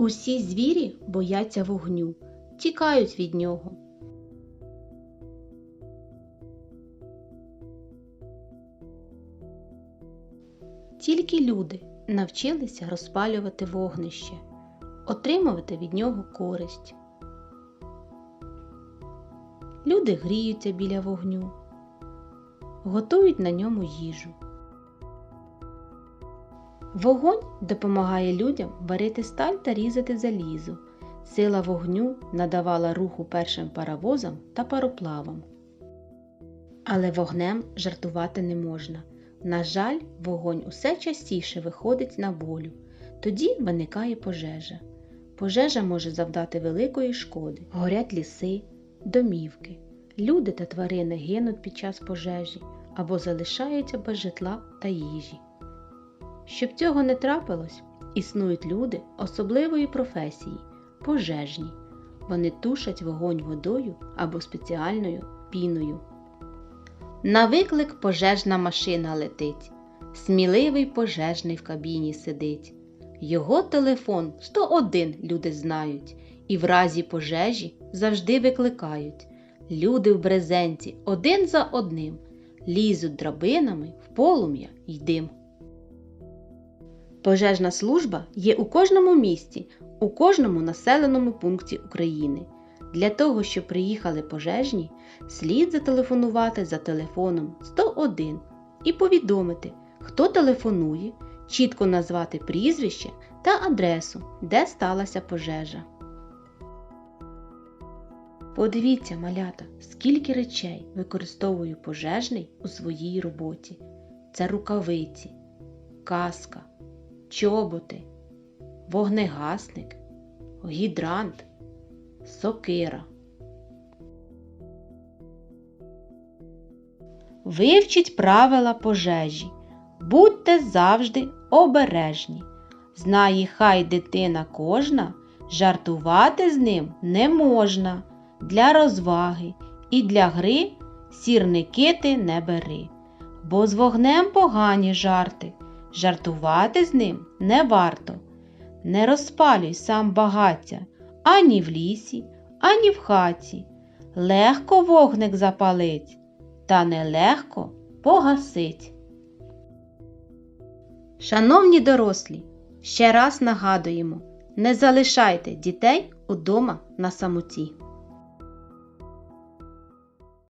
Усі звірі бояться вогню, тікають від нього. Тільки люди навчилися розпалювати вогнище, отримувати від нього користь. Люди гріються біля вогню, готують на ньому їжу. Вогонь допомагає людям варити сталь та різати залізо. Сила вогню надавала руху першим паровозам та пароплавам. Але вогнем жартувати не можна. На жаль, вогонь усе частіше виходить на волю. Тоді виникає пожежа. Пожежа може завдати великої шкоди. Горять ліси, домівки. Люди та тварини гинуть під час пожежі або залишаються без житла та їжі. Щоб цього не трапилось, існують люди особливої професії пожежні. Вони тушать вогонь водою або спеціальною піною. На виклик пожежна машина летить. Сміливий пожежний в кабіні сидить. Його телефон 101 люди знають, і в разі пожежі завжди викликають. Люди в брезенті один за одним лізуть драбинами в полум'я й дим. Пожежна служба є у кожному місті, у кожному населеному пункті України. Для того, щоб приїхали пожежні, слід зателефонувати за телефоном 101 і повідомити, хто телефонує, чітко назвати прізвище та адресу, де сталася пожежа. Подивіться, малята, скільки речей використовує пожежний у своїй роботі. Це рукавиці, каска, чоботи, вогнегасник, гідрант, сокира. Вивчіть правила пожежі. Будьте завжди обережні. Знає хай дитина кожна, жартувати з ним не можна. Для розваги і для гри сірники ти не бери, бо з вогнем погані жарти, жартувати з ним не варто. Не розпалюй сам багаття ані в лісі, ані в хаті. Легко вогник запалить, та нелегко погасить. Шановні дорослі, ще раз нагадуємо, не залишайте дітей удома на самоті.